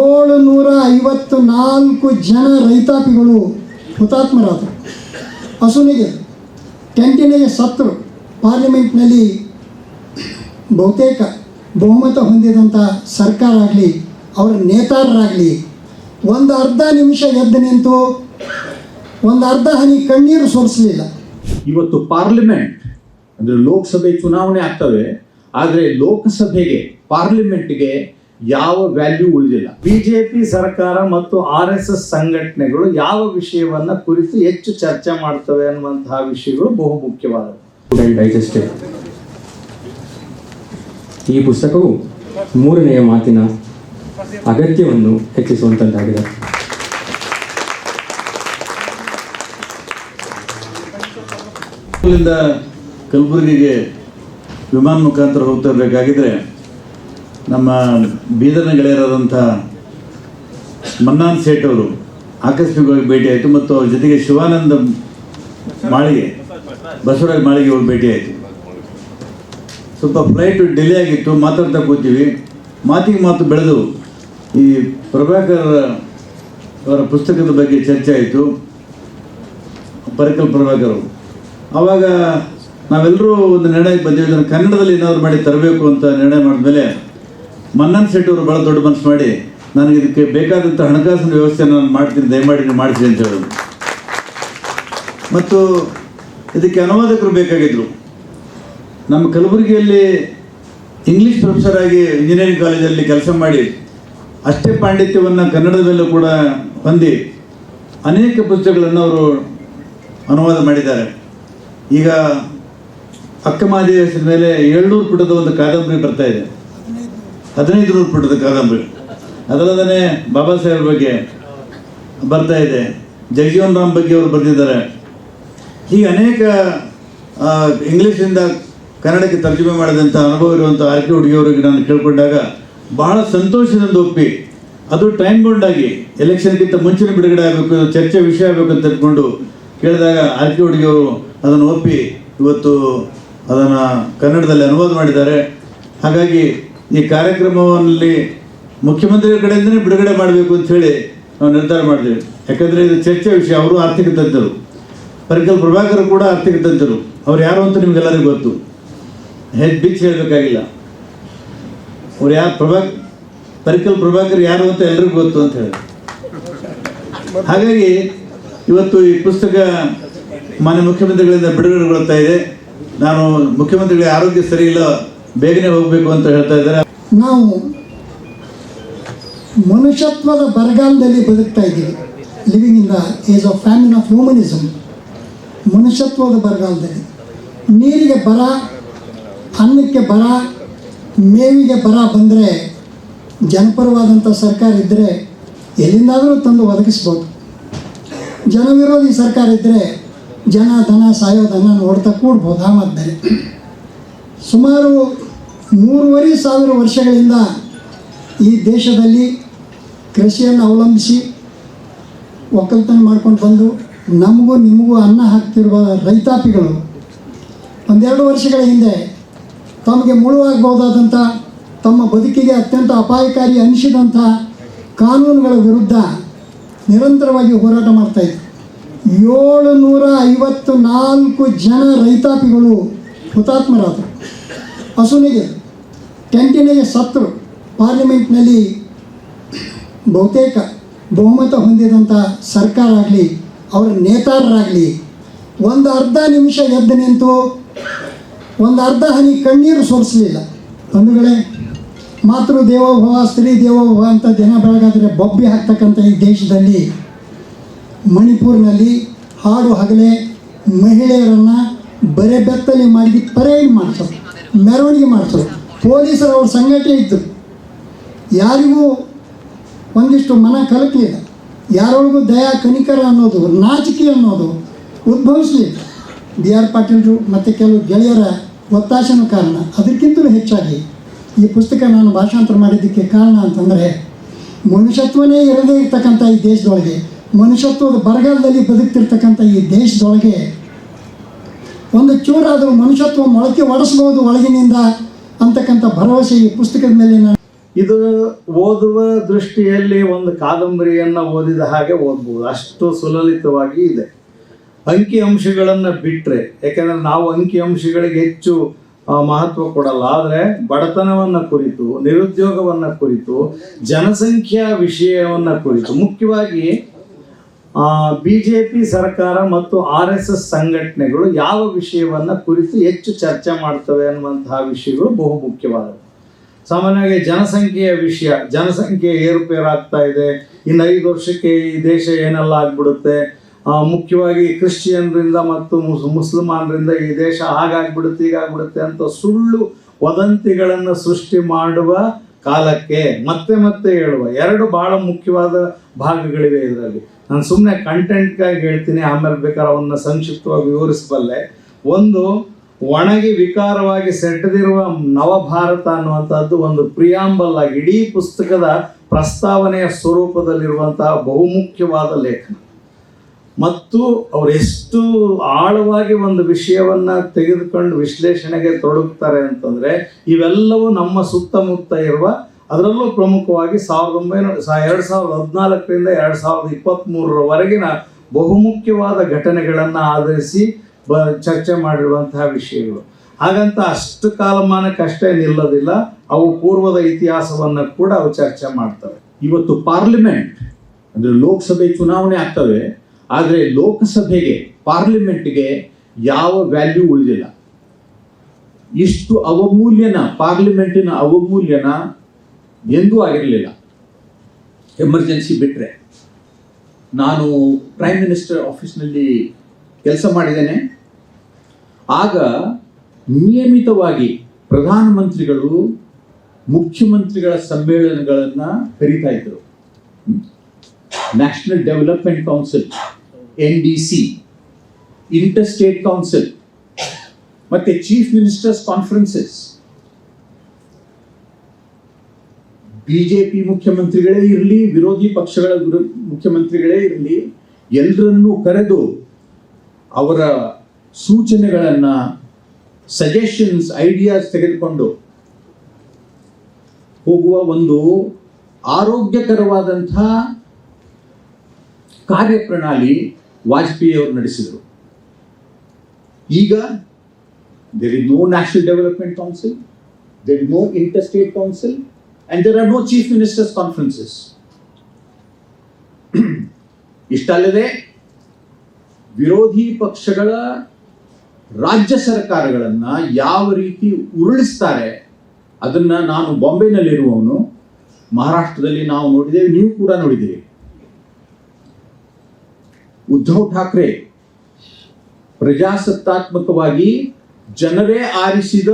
ಏಳು ನೂರ ಐವತ್ತು ನಾಲ್ಕು ಜನ ರೈತಾಪಿಗಳು ಹುತಾತ್ಮರಾದರು. ಹಸುನಿಗೆ ಟೆಂಟಿನಿಗೆ ಸತ್ತರು ಪಾರ್ಲಿಮೆಂಟ್ನಲ್ಲಿ ಬಹುತೇಕ ಬಹುಮತ ಹೊಂದಿದಂಥ ಸರ್ಕಾರ ಆಗಲಿ, ಅವರ ನೇತಾರರಾಗಲಿ, ಒಂದು ಅರ್ಧ ನಿಮಿಷ ಎದ್ದು ನಿಂತು ಒಂದು ಅರ್ಧ ಹನಿ ಕಣ್ಣೀರು ಸೋರಿಸಲಿಲ್ಲ. ಇವತ್ತು ಪಾರ್ಲಿಮೆಂಟ್, ಅಂದರೆ ಲೋಕಸಭೆ ಚುನಾವಣೆ ಆಗ್ತವೆ, ಆದರೆ ಲೋಕಸಭೆಗೆ, ಪಾರ್ಲಿಮೆಂಟ್ಗೆ ಯಾವ ವ್ಯಾಲ್ಯೂ ಉಳಿದಿಲ್ಲ. ಬಿಜೆಪಿ ಸರ್ಕಾರ ಮತ್ತು ಆರ್ ಎಸ್ ಎಸ್ ಸಂಘಟನೆಗಳು ಯಾವ ವಿಷಯವನ್ನ ಕುರಿತು ಹೆಚ್ಚು ಚರ್ಚೆ ಮಾಡ್ತವೆ ಅನ್ನುವಂತಹ ವಿಷಯಗಳು ಬಹು ಮುಖ್ಯವಾದವು. ಈ ಪುಸ್ತಕವು ಮೂರನೆಯ ಮಾತಿನ ಅಗತ್ಯವನ್ನು ಹೆಚ್ಚಿಸುವಂಥದ್ದಾಗಿದೆ ಇಲ್ಲಿಂದ ಕಲಬುರಗಿಗೆ ವಿಮಾನ ಮುಖಾಂತರ ಹೋಗ್ತಾ ಇರಬೇಕಾಗಿದ್ರೆ ನಮ್ಮ ಬೀದರ್ನ ಗೆಳೆಯರಾದಂಥ ಮನ್ನಾನ್ ಸೇಠ್ ಅವರು ಆಕಸ್ಮಿಕವಾಗಿ ಭೇಟಿಯಾಯಿತು ಮತ್ತು ಅವ್ರ ಜೊತೆಗೆ ಶಿವಾನಂದ ಮಾಳಿಗೆ, ಬಸವರಾಜ್ ಮಾಳಿಗೆ ಹೋಗಿ ಭೇಟಿಯಾಯಿತು. ಸ್ವಲ್ಪ ಫ್ಲೈಟ್ ಡಿಲೇ ಆಗಿತ್ತು, ಮಾತಾಡ್ತಾ ಕೂತೀವಿ. ಮಾತಿಗೆ ಮಾತು ಬೆಳೆದು ಈ ಪ್ರಭಾಕರ್ ಅವರ ಪುಸ್ತಕದ ಬಗ್ಗೆ ಚರ್ಚೆ ಆಯಿತು. ಪರಿಕಲ್ ಪ್ರಭಾಕರ್ ಅವಾಗ ನಾವೆಲ್ಲರೂ ಒಂದು ನಿರ್ಣಯಕ್ಕೆ ಬಂದಿವಿ, ಇದನ್ನು ಕನ್ನಡದಲ್ಲಿ ಏನಾದರೂ ಮಾಡಿ ತರಬೇಕು ಅಂತ ನಿರ್ಣಯ ಮಾಡಿದ್ಮೇಲೆ ಮನ್ನನ್ ಶೆಟ್ಟಿ ಅವರು ಭಾಳ ದೊಡ್ಡ ಮನಸ್ಸು ಮಾಡಿ, ನನಗೆ ಇದಕ್ಕೆ ಬೇಕಾದಂಥ ಹಣಕಾಸಿನ ವ್ಯವಸ್ಥೆಯನ್ನು ನಾನು ಮಾಡ್ತೀನಿ, ದಯಮಾಡಿ ಮಾಡಿಸಿ ಅಂತ ಹೇಳೋದು ಮತ್ತು ಇದಕ್ಕೆ ಅನುವಾದಕರು ಬೇಕಾಗಿದ್ದರು ನಮ್ಮ ಕಲಬುರಗಿಯಲ್ಲಿ ಇಂಗ್ಲೀಷ್ ಪ್ರೊಫೆಸರ್ ಆಗಿ ಇಂಜಿನಿಯರಿಂಗ್ ಕಾಲೇಜಲ್ಲಿ ಕೆಲಸ ಮಾಡಿ, ಅಷ್ಟೇ ಪಾಂಡಿತ್ಯವನ್ನು ಕನ್ನಡದಲ್ಲೂ ಕೂಡ ಹೊಂದಿ ಅನೇಕ ಪುಸ್ತಕಗಳನ್ನು ಅವರು ಅನುವಾದ ಮಾಡಿದ್ದಾರೆ. ಈಗ ಅಕ್ಕಮಾದಿ ಹೆಸರ ಮೇಲೆ ಏಳ್ನೂರು ಪುಟದ ಒಂದು ಕಾದಂಬರಿ ಬರ್ತಾ ಇದೆ. ಹದಿನೈದು ನೂರು ಪುಟದ ಕಾದಂಬರಿ. ಅದಲ್ಲದೇ ಬಾಬಾ ಸಾಹೇಬ್ ಬಗ್ಗೆ ಬರ್ತಾ ಇದೆ. ಜಗಜೀವನ್ ರಾಮ್ ಬಗ್ಗೆ ಅವರು ಬರೆದಿದ್ದಾರೆ. ಹೀಗೆ ಅನೇಕ ಇಂಗ್ಲೀಷಿಂದ ಕನ್ನಡಕ್ಕೆ ತರ್ಜುಮೆ ಮಾಡಿದಂಥ ಅನುಭವ ಇರುವಂಥ ಆರ್ ಕೆ ಹುಡುಗಿಯವರಿಗೆ ನಾನು ಕೇಳಿಕೊಂಡಾಗ ಬಹಳ ಸಂತೋಷದಿಂದ ಒಪ್ಪಿ, ಅದು ಟೈಮ್ ಬೌಂಡಾಗಿ ಎಲೆಕ್ಷನ್ಗಿಂತ ಮುಂಚಿನ ಬಿಡುಗಡೆ ಆಗಬೇಕು ಚರ್ಚೆ ವಿಷಯ ಆಗಬೇಕು ಅಂತ ತಿಳ್ಕೊಂಡು ಕೇಳಿದಾಗ ಆರ್ ಕೆ ಹುಡುಗಿಯವರು ಅದನ್ನು ಒಪ್ಪಿ ಇವತ್ತು ಅದನ್ನು ಕನ್ನಡದಲ್ಲಿ ಅನುವಾದ ಮಾಡಿದ್ದಾರೆ. ಹಾಗಾಗಿ ಈ ಕಾರ್ಯಕ್ರಮದಲ್ಲಿ ಮುಖ್ಯಮಂತ್ರಿಗಳ ಕಡೆಯಿಂದನೇ ಬಿಡುಗಡೆ ಮಾಡಬೇಕು ಅಂತ ಹೇಳಿ ನಾವು ನಿರ್ಧಾರ ಮಾಡಿದ್ದೇವೆ. ಯಾಕಂದರೆ ಇದು ಚರ್ಚೆ ವಿಷಯ, ಅವರು ಆರ್ಥಿಕ ತಜ್ಞರು. ಪರಿಕಲ್ ಪ್ರಭಾಕರ್ ಕೂಡ ಆರ್ಥಿಕ ತಜ್ಞರು. ಅವ್ರು ಯಾರು ಅಂತ ನಿಮಗೆಲ್ಲರಿಗೂ ಗೊತ್ತು. ಹೆಡ್ ಬಿಚ್ ಹೇಳಬೇಕಾಗಿಲ್ಲ. ಅವ್ರು ಯಾರು ಪ್ರಭಾ, ಪರಿಕಲ್ ಪ್ರಭಾಕರ್ ಯಾರು ಅಂತ ಎಲ್ರಿಗೂ ಗೊತ್ತು ಅಂತ ಹೇಳಿ. ಹಾಗಾಗಿ ಇವತ್ತು ಈ ಪುಸ್ತಕ ಮಾನ್ಯ ಮುಖ್ಯಮಂತ್ರಿಗಳಿಂದ ಬಿಡುಗಡೆಗೊಳ್ತಾ ಇದೆ. ನಾನು ಮುಖ್ಯಮಂತ್ರಿಗಳ ಆರೋಗ್ಯ ಸರಿ ಇಲ್ಲ. ಬೇಗನೆ ಹೋಗಬೇಕು ಅಂತ ಹೇಳ್ತಾ ಇದ್ದಾರೆ. ನಾವು ಮನುಷ್ಯತ್ವದ ಬರಗಾಲದಲ್ಲಿ ಬದುಕ್ತಾ ಇದ್ದೀವಿ. Living in the age of famine of humanism ಮನುಷ್ಯತ್ವದ ಬರಗಾಲದಲ್ಲಿ. ನೀರಿಗೆ ಬರ, ಅನ್ನಕ್ಕೆ ಬರ, ಮೇವಿಗೆ ಬರ ಬಂದರೆ ಜನಪರವಾದಂಥ ಸರ್ಕಾರ ಇದ್ದರೆ ಎಲ್ಲಿಂದಾದರೂ ತಂದು ಒದಗಿಸ್ಬೋದು. ಜನವಿರೋಧಿ ಸರ್ಕಾರ ಇದ್ದರೆ ಜನ ಧನ ಸಾಯೋದನ್ನು ನೋಡ್ತಾ ಕೂಡ್ಬೋದು ಆ ಸುಮಾರು ಮೂರುವರೆ ಸಾವಿರ ವರ್ಷಗಳಿಂದ ಈ ದೇಶದಲ್ಲಿ ಕೃಷಿಯನ್ನು ಅವಲಂಬಿಸಿ ಒಕ್ಕಲ್ತನ ಮಾಡ್ಕೊಂಡು ಬಂದು ನಮಗೂ ನಿಮಗೂ ಅನ್ನ ಹಾಕ್ತಿರುವ ರೈತಾಪಿಗಳು ಒಂದೆರಡು ವರ್ಷಗಳ ಹಿಂದೆ ತಮಗೆ ಮುಳುವಾಗಬಹುದಾದಂಥ ತಮ್ಮ ಬದುಕಿಗೆ ಅತ್ಯಂತ ಅಪಾಯಕಾರಿ ಅನಿಸಿದಂಥ ಕಾನೂನುಗಳ ವಿರುದ್ಧ ನಿರಂತರವಾಗಿ ಹೋರಾಟ ಮಾಡ್ತಾಯಿದ್ರು ಏಳು ನೂರ ಐವತ್ತು ನಾಲ್ಕು ಜನ ರೈತಾಪಿಗಳು ಹುತಾತ್ಮರಾದರು. ಹಸುನಿಗೆ ಟೆಂಟಿನಿಗೆ ಸತ್ರು ಪಾರ್ಲಿಮೆಂಟ್ನಲ್ಲಿ ಬಹುತೇಕ ಬಹುಮತ ಹೊಂದಿದಂಥ ಸರ್ಕಾರ ಆಗಲಿ, ಅವರ ನೇತಾರರಾಗಲಿ, ಒಂದು ಅರ್ಧ ನಿಮಿಷ ಎದ್ದು ನಿಂತು ಒಂದು ಅರ್ಧ ಹನಿ ಕಣ್ಣೀರು ಸೋರಿಸಲಿಲ್ಲ. ಬಂಧುಗಳೇ, ಮಾತೃ ದೇವೋಭವ ಸ್ತ್ರೀ ದೇವೋಭವ ಅಂತ ದಿನ ಬೆಳಗಾದರೆ ಬೊಬ್ಬಿ ಹಾಕ್ತಕ್ಕಂಥ ಈ ದೇಶದಲ್ಲಿ ಮಣಿಪುರ್ನಲ್ಲಿ ಹಾಡು ಹಗಲೇ ಮಹಿಳೆಯರನ್ನು ಬರೆ ಬೆತ್ತಲೆ ಮಾಡಿ ಪರೇಡ್ ಮಾಡಿಸೋದು, ಮೆರವಣಿಗೆ ಮಾಡಿಸೋದು. ಪೊಲೀಸರು ಅವ್ರ ಸಂಘಟನೆ ಇತ್ತು. ಯಾರಿಗೂ ಒಂದಿಷ್ಟು ಮನ ಕಲಕಲಿಲ್ಲ. ಯಾರೊಳಗೂ ದಯಾ ಕನಿಕರ ಅನ್ನೋದು, ನಾಚಿಕೆ ಅನ್ನೋದು ಉದ್ಭವಿಸಲಿಲ್ಲ. ಬಿ ಆರ್ ಪಾಟೀಲರು ಮತ್ತು ಕೆಲವು ಗೆಳೆಯರ ಒತ್ತಾಸನ ಕಾರಣ ಅದಕ್ಕಿಂತಲೂ ಹೆಚ್ಚಾಗಿ ಈ ಪುಸ್ತಕ ನಾನು ಭಾಷಾಂತರ ಮಾಡಿದ್ದಕ್ಕೆ ಕಾರಣ ಅಂತಂದರೆ, ಮನುಷ್ಯತ್ವನೇ ಇರದೇ ಇರ್ತಕ್ಕಂಥ ಈ ದೇಶದೊಳಗೆ, ಮನುಷ್ಯತ್ವದ ಬರಗಾಲದಲ್ಲಿ ಬದುಕ್ತಿರ್ತಕ್ಕಂಥ ಈ ದೇಶದೊಳಗೆ ಒಂದು ಚೂರಾದರೂ ಮನುಷ್ಯತ್ವ ಮೊಳಕೆ ಒಡಿಸ್ಬೋದು ಒಳಗಿನಿಂದ ಅಂತಕ್ಕಂಥ ಭರವಸೆ ಈ ಪುಸ್ತಕದ ಮೇಲೆ ಇದು ಓದುವ ದೃಷ್ಟಿಯಲ್ಲಿ ಒಂದು ಕಾದಂಬರಿಯನ್ನು ಓದಿದ ಹಾಗೆ ಓದ್ಬೋದು. ಅಷ್ಟು ಸುಲಲಿತವಾಗಿ ಇದೆ. ಅಂಕಿ ಅಂಶಗಳನ್ನು ಬಿಟ್ಟರೆ ಯಾಕೆಂದರೆ ನಾವು ಅಂಕಿ ಅಂಶಗಳಿಗೆ ಹೆಚ್ಚು ಮಹತ್ವ ಕೊಡಲ್ಲ. ಆದರೆ ಬಡತನವನ್ನು ಕುರಿತು, ನಿರುದ್ಯೋಗವನ್ನು ಕುರಿತು, ಜನಸಂಖ್ಯಾ ವಿಷಯವನ್ನು ಕುರಿತು, ಮುಖ್ಯವಾಗಿ ಬಿ ಜೆ ಪಿ ಸರ್ಕಾರ ಮತ್ತು ಆರ್ ಎಸ್ ಎಸ್ ಸಂಘಟನೆಗಳು ಯಾವ ವಿಷಯವನ್ನು ಕುರಿತು ಹೆಚ್ಚು ಚರ್ಚೆ ಮಾಡ್ತವೆ ಅನ್ನುವಂತಹ ವಿಷಯಗಳು ಬಹು ಮುಖ್ಯವಾದವು ಸಾಮಾನ್ಯವಾಗಿ ಜನಸಂಖ್ಯೆಯ ವಿಷಯ, ಜನಸಂಖ್ಯೆ ಏರುಪೇರಾಗ್ತಾ ಇದೆ, ಇನ್ನು ಐದು ವರ್ಷಕ್ಕೆ ಈ ದೇಶ ಏನೆಲ್ಲ ಆಗ್ಬಿಡುತ್ತೆ ಮುಖ್ಯವಾಗಿ ಕ್ರಿಶ್ಚಿಯನ್ರಿಂದ ಮತ್ತು ಮುಸ್, ಮುಸಲ್ಮಾನರಿಂದ ಈ ದೇಶ ಹಾಗಾಗ್ಬಿಡುತ್ತೆ, ಹೀಗಾಗ್ಬಿಡುತ್ತೆ ಅಂತ ಸುಳ್ಳು ವದಂತಿಗಳನ್ನು ಸೃಷ್ಟಿ ಮಾಡುವ ಕಾಲಕ್ಕೆ ಮತ್ತೆ ಮತ್ತೆ ಹೇಳುವ ಎರಡು ಬಹಳ ಮುಖ್ಯವಾದ ಭಾಗಗಳಿವೆ ಇದರಲ್ಲಿ. ನಾನು ಸುಮ್ಮನೆ ಕಂಟೆಂಟ್ಗಾಗಿ ಹೇಳ್ತೀನಿ, ಆಮೇಲೆ ಬೇಕಾದ್ರೆ ಅವನ್ನ ಸಂಕ್ಷಿಪ್ತವಾಗಿ ವಿವರಿಸಬಲ್ಲೆ. ಒಂದು, ಒಣಗಿ ವಿಕಾರವಾಗಿ ಸೆಟದಿರುವ ನವಭಾರತ ಅನ್ನುವಂಥದ್ದು ಒಂದು ಪ್ರಿಯಾಂಬಲ್ ಆಗಿ, ಇಡೀ ಪುಸ್ತಕದ ಪ್ರಸ್ತಾವನೆಯ ಸ್ವರೂಪದಲ್ಲಿರುವಂತಹ ಬಹುಮುಖ್ಯವಾದ ಲೇಖನ. ಮತ್ತು ಅವರು ಎಷ್ಟು ಆಳವಾಗಿ ಒಂದು ವಿಷಯವನ್ನ ತೆಗೆದುಕೊಂಡು ವಿಶ್ಲೇಷಣೆಗೆ ತೊಡಗುತ್ತಾರೆ ಅಂತಂದ್ರೆ, ಇವೆಲ್ಲವೂ ನಮ್ಮ ಸುತ್ತಮುತ್ತ ಇರುವ ಅದರಲ್ಲೂ ಪ್ರಮುಖವಾಗಿ ಸಾವಿರದ ಒಂಬೈನೂರ ಎರಡು ಸಾವಿರದ ಹದಿನಾಲ್ಕರಿಂದ ಎರಡು ಸಾವಿರದ ಇಪ್ಪತ್ತ್ಮೂರರವರೆಗಿನ ಬಹುಮುಖ್ಯವಾದ ಘಟನೆಗಳನ್ನು ಆಧರಿಸಿ ಬ, ಚರ್ಚೆ ಮಾಡಿರುವಂತಹ ವಿಷಯಗಳು. ಹಾಗಂತ ಅಷ್ಟು ಕಾಲಮಾನಕ್ಕಷ್ಟೇ ನಿಲ್ಲೋದಿಲ್ಲ, ಅವು ಪೂರ್ವದ ಇತಿಹಾಸವನ್ನು ಕೂಡ ಅವು ಚರ್ಚೆ ಮಾಡ್ತವೆ. ಇವತ್ತು ಪಾರ್ಲಿಮೆಂಟ್, ಅಂದರೆ ಲೋಕಸಭೆ ಚುನಾವಣೆ ಆಗ್ತವೆ, ಆದರೆ ಲೋಕಸಭೆಗೆ, ಪಾರ್ಲಿಮೆಂಟ್ಗೆ ಯಾವ ವ್ಯಾಲ್ಯೂ ಉಳಿದಿಲ್ಲ. ಇಷ್ಟು ಅವಮೂಲ್ಯನ, ಪಾರ್ಲಿಮೆಂಟಿನ ಅವಮೂಲ್ಯನ ಎಂದೂ ಆಗಿರಲಿಲ್ಲ. ಎಮರ್ಜೆನ್ಸಿ ಬಿಟ್ಟರೆ ನಾನು ಪ್ರೈಮ್ ಮಿನಿಸ್ಟರ್ ಆಫೀಸ್ನಲ್ಲಿ ಕೆಲಸ ಮಾಡಿದ್ದೇನೆ. ಆಗ ನಿಯಮಿತವಾಗಿ ಪ್ರಧಾನಮಂತ್ರಿಗಳು, ಮುಖ್ಯಮಂತ್ರಿಗಳ ಸಮ್ಮೇಳನಗಳನ್ನು ಕರೀತಾ ಇದ್ದರು national development council N D C inter state council ಮತ್ತೆ ಚೀಫ್ ಮಿನಿಸ್ಟರ್ಸ್ ಕಾನ್ಫರೆನ್ಸಸ್ ಬಿಜೆಪಿ ಮುಖ್ಯಮಂತ್ರಿಗಳೇ ಇರಲಿ, ವಿರೋಧಿ ಪಕ್ಷಗಳ ಮುಖ್ಯಮಂತ್ರಿಗಳೇ ಇರಲಿ ಎಲ್ಲರನ್ನೂ ಕರೆದು ಅವರ ಸೂಚನೆಗಳನ್ನು ಸಜೆಷನ್ಸ್ ಐಡಿಯಾಸ್ ತೆಗೆದುಕೊಂಡು ಹೋಗುವ ಒಂದು ಆರೋಗ್ಯಕರವಾದಂಥ ಕಾರ್ಯಪ್ರಣಾಳಿ ವಾಜಪೇಯಿ ಅವರು ನಡೆಸಿದರು. ಈಗ there is no national development council there is no inter state council and there are no chief ministers' conferences. ಇಷ್ಟಲ್ಲದೆ ವಿರೋಧಿ ಪಕ್ಷಗಳ ರಾಜ್ಯ ಸರ್ಕಾರಗಳನ್ನು ಯಾವ ರೀತಿ ಉರುಳಿಸ್ತಾರೆ, ಅದನ್ನ ನಾನು ಬಾಂಬೆನಲ್ಲಿರುವವನು, ಮಹಾರಾಷ್ಟ್ರದಲ್ಲಿ ನಾವು ನೋಡಿದ್ದೇವೆ, ನೀವು ಕೂಡ ನೋಡಿದ್ದೀರಿ ಉದ್ಧವ್ ಠಾಕ್ರೆ ಪ್ರಜಾಸತ್ತಾತ್ಮಕವಾಗಿ ಜನರೇ ಆರಿಸಿದ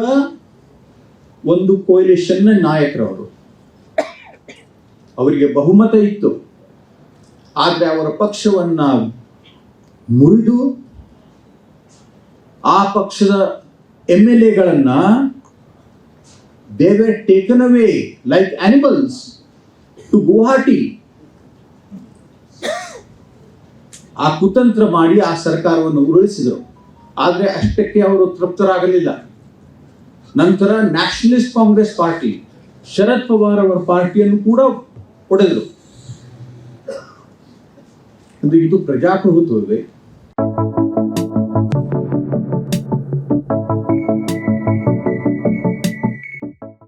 ಒಂದು ಕೋಯಿಲೇಷನ್ನ ನಾಯಕರವರು ಅವರಿಗೆ ಬಹುಮತ ಇತ್ತು. ಆದರೆ ಅವರ ಪಕ್ಷವನ್ನ ಮುರಿದು ಆ ಪಕ್ಷದ M L ಎಗಳನ್ನ they taken away like animals to Guwahati ಆ ಕುತಂತ್ರ ಮಾಡಿ ಆ ಸರ್ಕಾರವನ್ನು ಉರುಳಿಸಿದರು. ಆದರೆ ಅಷ್ಟಕ್ಕೆ ಅವರು ತೃಪ್ತರಾಗಲಿಲ್ಲ. ನಂತರ nationalist congress party Sharad Pawar ಅವರ ಪಾರ್ಟಿಯನ್ನು ಕೂಡ ಹೊಡೆದರು. ಅಂದ್ರೆ ಇದು ಪ್ರಜಾಪ್ರಭುತ್ವವೇ.